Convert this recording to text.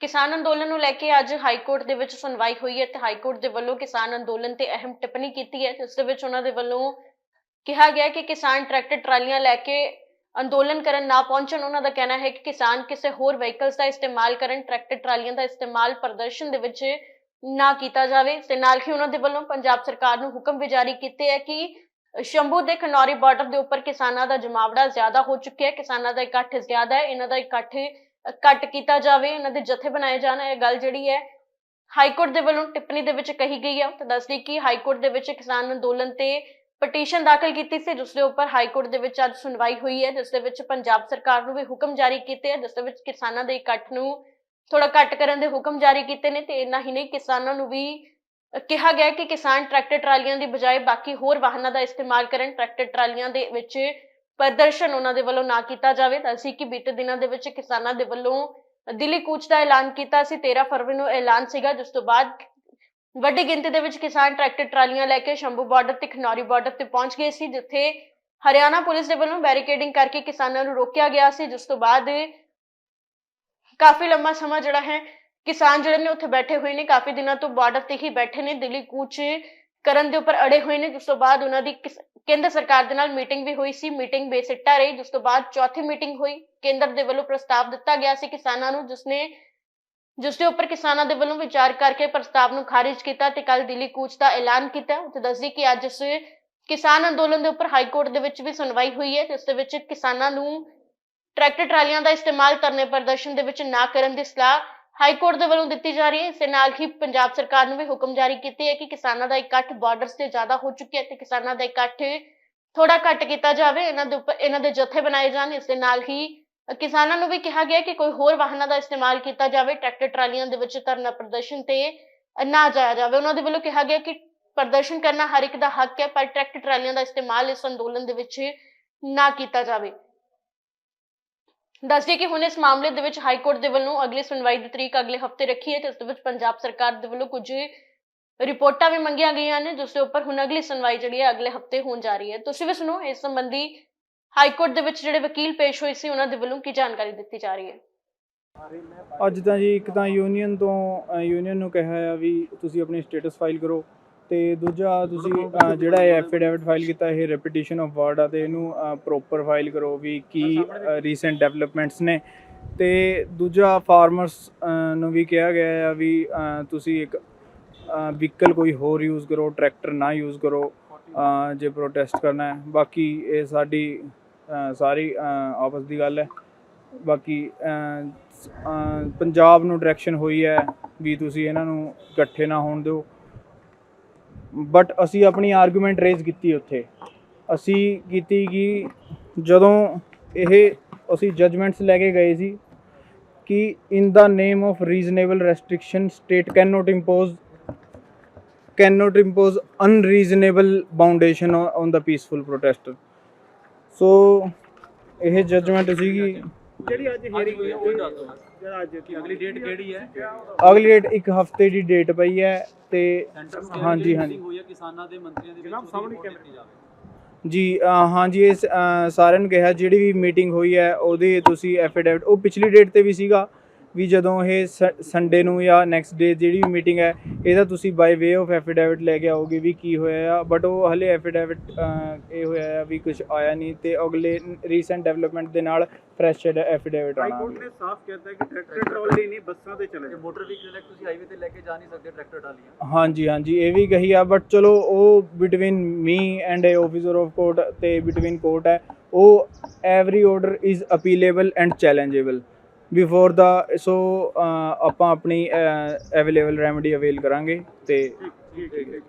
ਕਿਸਾਨ ਅੰਦੋਲਨ ਨੂੰ ਲੈ ਕੇ ਅੱਜ ਹਾਈ ਕੋਰਟ ਦੇ ਵਿੱਚ ਸੁਣਵਾਈ ਹੋਈ ਹੈ ਤੇ ਹਾਈ ਕੋਰਟ ਦੇ ਵੱਲੋਂ ਕਿਸਾਨ ਅੰਦੋਲਨ ਤੇ ਅਹਿਮ ਟਿੱਪਣੀ ਕੀਤੀ ਹੈ, ਜਿਸ ਦੇ ਵਿੱਚ ਉਹਨਾਂ ਦੇ ਵੱਲੋਂ ਕਿਹਾ ਗਿਆ ਕਿ ਕਿਸਾਨ ਟਰੈਕਟਰ ਟਰਾਲੀਆਂ ਲੈ ਕੇ ਅੰਦੋਲਨ ਕਰਨ ਨਾ ਪਹੁੰਚਣ, ਉਹਨਾਂ ਦਾ ਕਹਿਣਾ ਹੈ ਕਿ ਕਿਸਾਨ ਕਿਸੇ ਹੋਰ ਵਹੀਕਲਸ ਦਾ ਇਸਤੇਮਾਲ ਕਰਨ, ਟਰੈਕਟਰ ਟਰਾਲੀਆਂ ਦਾ ਇਸਤੇਮਾਲ ਪ੍ਰਦਰਸ਼ਨ ਦੇ ਵਿੱਚ ਨਾ ਕੀਤਾ ਜਾਵੇ। ਤੇ ਨਾਲ ਹੀ ਉਹਨਾਂ ਦੇ ਵੱਲੋਂ ਪੰਜਾਬ ਸਰਕਾਰ ਨੂੰ ਹੁਕਮ ਵੀ ਜਾਰੀ ਕੀਤੇ ਹੈ ਕਿ ਸ਼ੰਭੂ ਦੇ ਖਨੌਰੀ ਬਾਰਡਰ ਦੇ ਉੱਪਰ ਕਿਸਾਨਾਂ ਦਾ ਜਮਾਵੜਾ ਜ਼ਿਆਦਾ ਹੋ ਚੁੱਕਿਆ ਹੈ, ਕਿਸਾਨਾਂ ਦਾ ਇਕੱਠ ਜ਼ਿਆਦਾ ਹੈ, ਇਹਨਾਂ ਦਾ ਇਕੱਠ ਘੱਟ ਕੀਤਾ ਜਾਵੇ ਇਹਨਾਂ ਦੇ ਜਥੇ ਬਣਾਏ ਜਾਣ, ਇਹ ਗੱਲ ਜਿਹੜੀ ਹੈ ਹਾਈ ਕੋਰਟ ਦੇ ਵੱਲੋਂ ਟਿੱਪਣੀ ਦੇ ਵਿੱਚ ਕਹੀ ਗਈ ਹੈ। ਤਾਂ ਦੱਸਦੀ ਕਿ ਹਾਈ ਕੋਰਟ ਦੇ ਵਿੱਚ ਕਿਸਾਨ ਅੰਦੋਲਨ ਤੇ ਪਟੀਸ਼ਨ ਦਾਖਲ ਕੀਤੀ ਸੀ ਜਿਸ ਦੇ ਉੱਪਰ ਹਾਈ ਕੋਰਟ ਦੇ ਵਿੱਚ ਅੱਜ ਸੁਣਵਾਈ ਹੋਈ ਹੈ ਜਿਸ ਦੇ ਵਿੱਚ ਪੰਜਾਬ ਸਰਕਾਰ ਨੂੰ ਵੀ ਹੁਕਮ ਜਾਰੀ ਕੀਤੇ ਹੈ ਜਿਸ ਦੇ ਵਿੱਚ ਕਿਸਾਨਾਂ ਦੇ ਇਕੱਠ ਨੂੰ ਥੋੜਾ ਘੱਟ ਕਰਨ ਦੇ ਹੁਕਮ ਜਾਰੀ ਕੀਤੇ ਨੇ ਤੇ ਇੰਨਾ ਹੀ ਨਹੀਂ, ਕਿਸਾਨਾਂ ਨੂੰ ਵੀ ਕਿਹਾ ਗਿਆ ਕਿ ਕਿਸਾਨ ਟਰੈਕਟਰ ਟਰਾਲੀਆਂ ਦੀ ਬਜਾਏ ਬਾਕੀ ਹੋਰ ਵਾਹਨਾਂ ਦਾ ਇਸਤੇਮਾਲ ਕਰਨ, ਟਰੈਕਟਰ ਟਰਾਲੀਆਂ ਦੇ ਵਿੱਚ ਪ੍ਰਦਰਸ਼ਨ ਉਹਨਾਂ ਦੇ ਵੱਲੋਂ ਨਾ ਕੀਤਾ ਜਾਵੇ ਤਾਂ ਅਸੀਂ ਕਿ ਬੀਤੇ ਦਿਨਾਂ ਦੇ ਵਿੱਚ ਕਿਸਾਨਾਂ ਦੇ ਵੱਲੋਂ ਦਿੱਲੀ ਕੂਚ ਦਾ ਐਲਾਨ ਕੀਤਾ ਸੀ 13 ਫਰਵਰੀ ਨੂੰ ਐਲਾਨ ਸੀਗਾ, ਜਿਸ ਤੋਂ ਬਾਅਦ ਵੱਡੀ ਗਿਣਤੀ ਦੇ ਵਿੱਚ ਕਿਸਾਨ ਟਰੈਕਟਰ ਟਰਾਲੀਆਂ ਲੈ ਕੇ ਸ਼ੰਭੂ ਬਾਰਡਰ ਤੇ ਖਨੌਰੀ ਬਾਰਡਰ ਤੇ ਪਹੁੰਚ ਗਏ ਸੀ, ਜਿੱਥੇ ਹਰਿਆਣਾ ਪੁਲਿਸ ਦੇ ਵੱਲੋਂ ਬੈਰੀਕੇਡਿੰਗ ਕਰਕੇ ਕਿਸਾਨਾਂ ਨੂੰ ਰੋਕਿਆ ਗਿਆ ਸੀ, ਜਿਸ ਤੋਂ ਬਾਅਦ ਕਾਫੀ ਲੰਮਾ ਸਮਾਂ ਜਿਹੜਾ ਹੈ, ਕਿਸਾਨ ਜਿਹੜੇ ਨੇ ਉੱਥੇ ਬੈਠੇ ਹੋਏ ਨੇ, ਕਾਫੀ ਦਿਨਾਂ ਤੋਂ ਬਾਰਡਰ ਤੇ ਹੀ ਬੈਠੇ ਨੇ, ਦਿੱਲੀ ਕੂਚ ਕਰਨ ਦੇ ਉੱਪਰ ਅੜੇ ਹੋਏ ਨੇ, ਜਿਸ ਤੋਂ ਬਾਅਦ ਉਹਨਾਂ ਦੀ ਕਿਸ- ਕੇਂਦਰ ਸਰਕਾਰ ਦੇ ਨਾਲ ਮੀਟਿੰਗ ਵੀ ਹੋਈ ਸੀ ਮੀਟਿੰਗ ਬੇਸਿੱਟਾ ਰਹੀ, ਜਿਸ ਤੋਂ ਬਾਅਦ ਚੌਥੀ ਮੀਟਿੰਗ ਹੋਈ। ਕੇਂਦਰ ਦੇ ਵੱਲੋਂ ਪ੍ਰਸਤਾਵ ਦਿੱਤਾ ਗਿਆ ਸੀ ਕਿਸਾਨਾਂ ਨੂੰ ਜਿਸ ਨੇ ਜਿਸ ਦੇ ਉੱਪਰ ਕਿਸਾਨਾਂ ਦੇ ਵੱਲੋਂ ਵਿਚਾਰ ਕਰਕੇ ਪ੍ਰਸਤਾਵ ਨੂੰ ਖਾਰਿਜ ਕੀਤਾ ਤੇ ਕੱਲ ਦਿੱਲੀ ਕੂਚ ਦਾ ਐਲਾਨ ਕੀਤਾ। ਉੱਥੇ ਦੱਸਦੀ ਕਿ ਅੱਜ ਇਸ ਕਿਸਾਨ ਅੰਦੋਲਨ ਦੇ ਉੱਪਰ ਹਾਈ ਕੋਰਟ ਦੇ ਵਿੱਚ ਵੀ ਸੁਣਵਾਈ ਹੋਈ ਹੈ ਜਿਸ ਦੇ ਵਿੱਚ ਕਿਸਾਨਾਂ ਨੂੰ ਟਰੈਕਟਰ ਟਰਾਲੀਆਂ ਦਾ ਇਸਤੇਮਾਲ ਧਰਨੇ ਪ੍ਰਦਰਸ਼ਨ ਦੇ ਵਿੱਚ ਨਾ ਕਰਨ ਦੀ ਸਲਾਹ ਹਾਈ ਕੋਰਟ ਦੇ ਵੱਲੋਂ ਦਿੱਤੀ ਜਾ ਰਹੀ ਹੈ। ਇਸ ਨਾਲ ਹੀ ਪੰਜਾਬ ਸਰਕਾਰ ਨੂੰ ਵੀ ਹੁਕਮ ਜਾਰੀ ਕੀਤੇ ਹੈ ਕਿ ਕਿਸਾਨਾਂ ਦਾ ਇਕੱਠ ਬਾਰਡਰਸ ਤੇ ਜ਼ਿਆਦਾ ਹੋ ਚੁੱਕਿਆ ਤੇ ਕਿਸਾਨਾਂ ਦਾ ਇਕੱਠ ਥੋੜਾ ਘੱਟ ਕੀਤਾ ਜਾਵੇ। ਇਹਨਾਂ ਦੇ ਉੱਪਰ, ਇਹਨਾਂ ਦੇ ਜਥੇ ਬਣਾਏ ਜਾਣ। ਇਸ ਦੇ ਨਾਲ ਹੀ ਕਿਸਾਨਾਂ ਨੂੰ ਵੀ ਕਿਹਾ ਗਿਆ ਕਿ ਕੋਈ ਹੋਰ ਵਾਹਨਾਂ ਦਾ ਇਸਤੇਮਾਲ ਕੀਤਾ ਜਾਵੇ। ਟਰੈਕਟਰ, ਟਰਾਲੀਆਂ ਦੇ ਵਿੱਚ ਧਰਨਾ ਪ੍ਰਦਰਸ਼ਨ ਤੇ ਨਾ ਜਾਇਆ ਜਾਵੇ। ਉਹਨਾਂ ਦੇ ਵੱਲੋਂ ਕਿਹਾ ਗਿਆ ਕਿ ਪ੍ਰਦਰਸ਼ਨ ਕਰਨਾ ਹਰ ਇੱਕ ਦਾ ਹੱਕ ਹੈ, ਪਰ ਟਰੈਕਟਰ, ਟਰਾਲੀਆਂ ਦਾ ਇਸਤੇਮਾਲ ਇਸ ਅੰਦੋਲਨ ਦੇ ਵਿੱਚ ਨਾ ਕੀਤਾ ਜਾਵੇ। ਦੱਸਦੇ ਕਿ ਹੁਣ ਇਸ ਮਾਮਲੇ ਦੇ ਵਿੱਚ ਹਾਈ ਕੋਰਟ ਦੇ ਵੱਲੋਂ ਅਗਲੀ ਸੁਣਵਾਈ ਦੀ ਤਰੀਕ ਅਗਲੇ ਹਫ਼ਤੇ ਰੱਖੀ ਹੈ ਤੇ ਇਸ ਦੇ ਵਿੱਚ ਪੰਜਾਬ ਸਰਕਾਰ ਦੇ ਵੱਲੋਂ ਕੁਝ ਰਿਪੋਰਟਾਂ ਵੀ ਮੰਗੀਆਂ ਗਈਆਂ ਨੇ, ਜਿਸ ਦੇ ਉੱਪਰ ਹੁਣ ਅਗਲੀ ਸੁਣਵਾਈ ਜਿਹੜੀ ਹੈ ਅਗਲੇ ਹਫ਼ਤੇ ਹੋਣ ਜਾ ਰਹੀ ਹੈ। ਤੁਸੀਂ ਵੀ ਸੁਣੋ, ਇਸ ਸੰਬੰਧੀ ਹਾਈ ਕੋਰਟ ਦੇ ਵਿੱਚ ਜਿਹੜੇ ਵਕੀਲ ਪੇਸ਼ ਹੋਏ ਸੀ, ਉਹਨਾਂ ਦੇ ਵੱਲੋਂ ਕੀ ਜਾਣਕਾਰੀ ਦਿੱਤੀ ਜਾ ਰਹੀ ਹੈ? ਅੱਜ ਤਾਂ ਜੀ ਇੱਕ ਤਾਂ ਯੂਨੀਅਨ ਤੋਂ ਯੂਨੀਅਨ ਨੂੰ ਕਿਹਾ ਆ ਵੀ ਤੁਸੀਂ ਆਪਣੀ ਸਟੇਟਸ ਫਾਈਲ ਕਰੋ। ਤੇ ਦੂਜਾ ਤੁਸੀਂ ਅ, ਜਿਹੜਾ ਇਹ ਐਫੀਡੇਵਿਟ ਫਾਈਲ ਕੀਤਾ ਇਹ ਰੈਪੀਟੀਸ਼ਨ ਆਫ ਵਰਡ ਆ ਤੇ ਇਹਨੂੰ ਪ੍ਰੋਪਰ ਫਾਈਲ ਕਰੋ ਵੀ ਕੀ ਰੀਸੈਂਟ ਡਿਵੈਲਪਮੈਂਟਸ ਨੇ। ਤੇ ਦੂਜਾ ਫਾਰਮਰਸ ਨੂੰ ਵੀ ਕਿਹਾ ਗਿਆ ਆ ਵੀ ਅ, ਤੁਸੀਂ ਇੱਕ ਵਹੀਕਲ ਕੋਈ ਹੋਰ ਯੂਜ਼ ਕਰੋ ਟਰੈਕਟਰ ਨਾ ਯੂਜ਼ ਕਰੋ ਅ, ਜੇ ਪ੍ਰੋਟੈਸਟ ਕਰਨਾ ਹੈ। ਬਾਕੀ ਇਹ ਸਾਡੀ ਅ, ਸਾਰੀ ਅ, ਆਪਸ ਦੀ ਗੱਲ ਹੈ। ਬਾਕੀ ਅ, ਸ- ਅ, ਪੰਜਾਬ ਨੂੰ ਡਾਇਰੈਕਸ਼ਨ ਹੋਈ ਹੈ ਵੀ ਤੁਸੀਂ ਇਹਨਾਂ ਨੂੰ ਇਕੱਠੇ ਨਾ ਹੋਣ ਦਿਓ। ਬਟ ਅਸੀਂ ਆਪਣੀ ਆਰਗੂਮੈਂਟ ਰੇਜ਼ ਕੀਤੀ ਉੱਥੇ। ਅਸੀਂ ਕੀਤੀ ਕਿ ਜਦੋਂ ਇਹ ਅਸੀਂ ਜਜਮੈਂਟਸ ਲੈ ਕੇ ਗਏ ਸੀ ਕਿ in the name of reasonable restriction state can not impose can not impose unreasonable boundation on the peaceful protester so ਇਹ ਜਜਮੈਂਟ ਸੀਗੀ। ਜਿਹੜੀ ਅੱਜ ਹੀਅਰਿੰਗ ਹੋਈ ਉਹ ਦੱਸ ਅੱਜ ਕੀ ਅਗਲੀ ਡੇਟ ਕਿਹੜੀ ਹੈ ਅਗਲੀ ਡੇਟ ਇੱਕ ਹਫ਼ਤੇ ਦੀ ਡੇਟ ਪਈ ਹੈ ਤੇ ਸੈਂਟਰ ਹਾਂਜੀ, ਹਾਂਜੀ। ਹੋਈ ਹੈ ਕਿਸਾਨਾਂ ਦੇ ਮੰਤਰੀਆਂ ਦੇ ਵਿੱਚ ਜਨਾਬ, ਉਹਦੀ ਸਾਹਮਣੇ report ਕੈਮਰਾ। ਦਿੱਤੀ ਜਾਵੇ। ਜੀ ਹਾਂਜੀ ਅ, ਸਾਰਿਆਂ ਨੂੰ ਕਿਹਾ ਜਿਹੜੀ ਵੀ ਮੀਟਿੰਗ ਹੋਈ ਹੈ ਉਹਦੇ ਤੁਸੀਂ ਐਫੀਡੇਵਿਟ ਉਹ ਪਿਛਲੀ ਡੇਟ ਤੇ ਵੀ ਸੀਗਾ ਵੀ ਜਦੋਂ ਇਹ ਸੰਡੇ ਨੂੰ ਜਾਂ ਨੈਕਸਟ ਡੇ ਜਿਹੜੀ ਵੀ ਮੀਟਿੰਗ ਹੈ ਇਹਦਾ ਤੁਸੀਂ ਬਾਈ ਵੇ ਆਫ ਐਫੀਡੇਵਿਟ ਲੈ ਕੇ ਆਓਗੇ ਵੀ ਕੀ ਹੋਇਆ ਆ ਬਟ ਉਹ ਹਲੇ ਐਫੀਡੇਵਿਟ ਇਹ ਹੋਇਆ ਆ ਵੀ ਕੁਝ ਆਇਆ ਨਹੀਂ ਤੇ ਅਗਲੇ ਰੀਸੈਂਟ ਡਿਵੈਲਪਮੈਂਟ ਦੇ ਨਾਲ ਫਰੈਸ਼ ਐਫੀਡੇਵਿਟ ਹਾਈ ਆਉਣਾ। ਕੋਰਟ ਨੇ ਸਾਫ਼ ਕਹਿਤਾ ਹੈ ਕਿ ਟਰੈਕਟਰ ਟਰਾਲੀ ਨਹੀਂ ਬੱਸਾਂ ਤੇ ਚਲੇ। ਮੋਟਰ ਵਹੀਕਲ ਹੈ ਤੁਸੀਂ ਹਾਈਵੇ ਤੇ ਲੈ ਕੇ ਜਾ ਨਹੀਂ ਸਕਦੇ ਟਰੈਕਟਰ ਟਾਲੀਆਂ ਹਾਂਜੀ ਹਾਂਜੀ ਇਹ ਵੀ ਕਹੀ ਆ ਬਟ ਚਲੋ ਉਹ between me and a officer of court ਤੇ ਬਿਟਵੀਨ ਕੋਰਟ ਹੈ ਉਹ every order is appealable and challengeable before the so ਆਪਾਂ ਆਪਣੀ ਅਵੇਲੇਬਲ ਰੈਮੇਡੀ ਅਵੇਲ ਕਰਾਂਗੇ ਤੇ ਠੀਕ ਠੀਕ